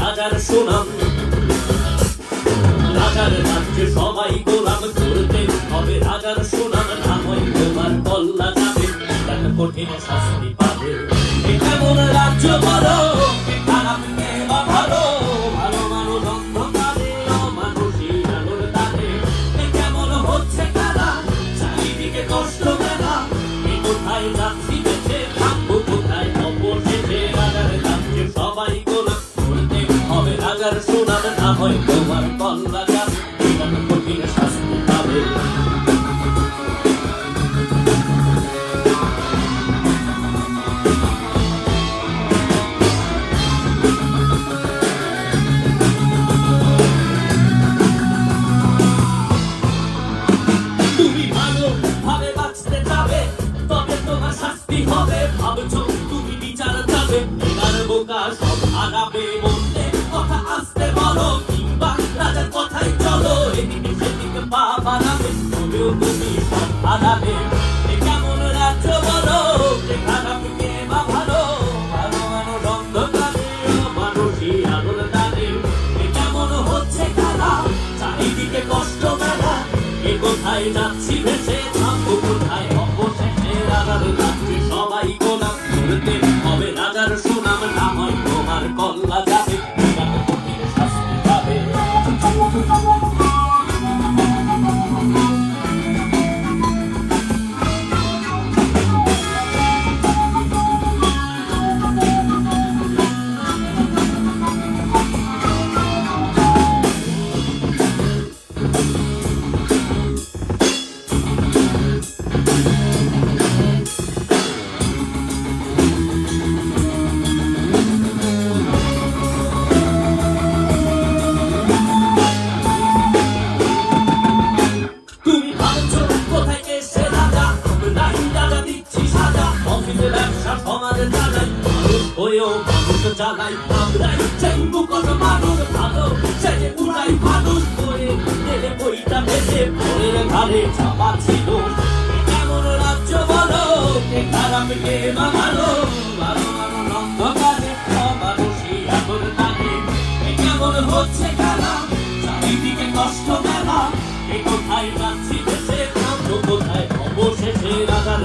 রাজার সুনাম। রাজার রাজ্যে সবাই গোলাম করতে হবে রাজার সুনাম। না হয় তোমার কল্লা যাবে কঠিন সুনাম না হয় তোমার তার কঠিন শাস্তি পাবে। হবে ভাবছ বলো কিংবা কথাই চলো। তুমি হারাবে কেমন রাজ্য বলো হচ্ছে চারিদিকে কষ্ট কোথায় যাচ্ছি ভেসে থাকব কোথায় অবশেষে? রাজার রাজ্যে সবাই গোলাম করতে অফিসে ব্যবসা সমাজে চালাই হয়েও মানুষ চালাই আমরাই চাইব কত মানুষ ভালো সেজে উড়াই মানুষ করে দেবে বইটা বেঁচে পরের ঘাড়ে চাপা ছিল। কেমন রাজ্য বলো খারাপ কে হচ্ছে খেলা, চারিদিকে কষ্ট মেলা। এ কোথায় যাচ্ছি দেশে কোথায় অবশেষে রাজার